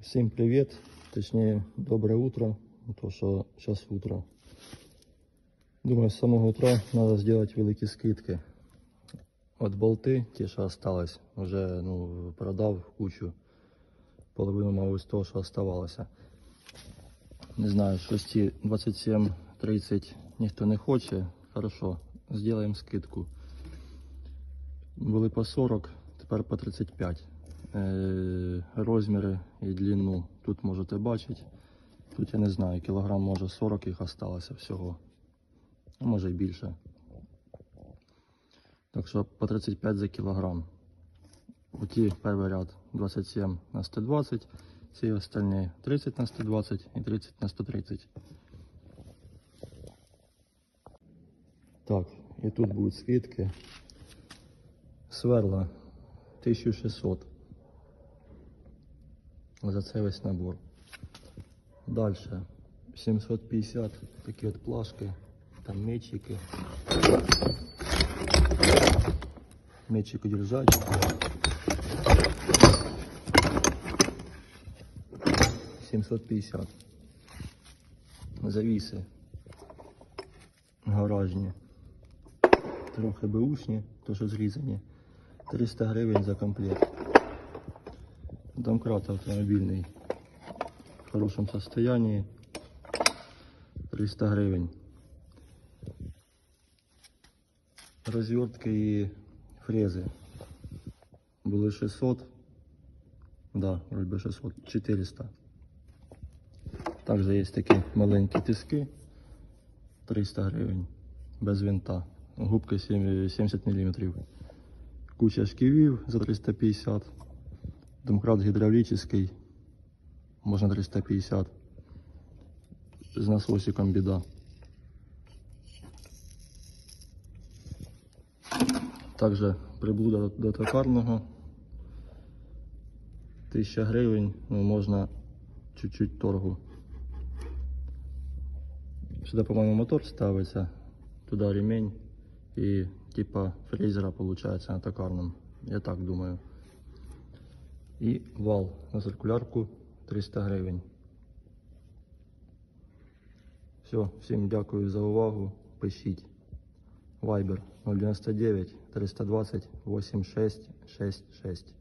Всем привет, точнее доброе утро, то что сейчас утро. Думаю, с самого утра надо сделать великие скидки. От болти, ті, що осталось, вже ну, продав кучу. Половину, мабуть, з того, що оставалося. Не знаю, щось ті 27-30 ніхто не хоче. Хорошо, зробимо скидку. Були по 40, тепер по 35. Е, розміри і длину тут можете бачити. Тут я не знаю, кілограм може 40 їх осталося всього. А може і більше. Так що по 35 за кілограм. Оті перший ряд 27 на 120, ці остальні 30 на 120 і 30 на 130. Так, і тут будуть скидки. Сверла 1600 за цей весь набор. Дальше 750 такі от плашки, там мечики. Мечик удержать. Семьсот пятьдесят. Завіси. Гаражні. Трохи беушні, то що зрізані. 300 гривень за комплект. Домкрат автомобильный в хорошем состоянии. 300 гривень. Розвертки і фрези. Були 600. Да, вроде би 600. 400. Також є такі маленькі тиски. 300 гривень. Без винта. Губка 70 мм. Куча шківів за 350. Домкрат гідравлічний. Можна 350. З насосиком біда. Також приблуда до- токарного. 1000 гривень, ну можна чуть-чуть торгу. Сюди, по-моєму, мотор ставиться, туди ремень і типа фрезера получается на токарном. Я так думаю. І вал на циркулярку 300 гривень. Все, всім дякую за увагу. Пишіть. Viber 099 320 8666.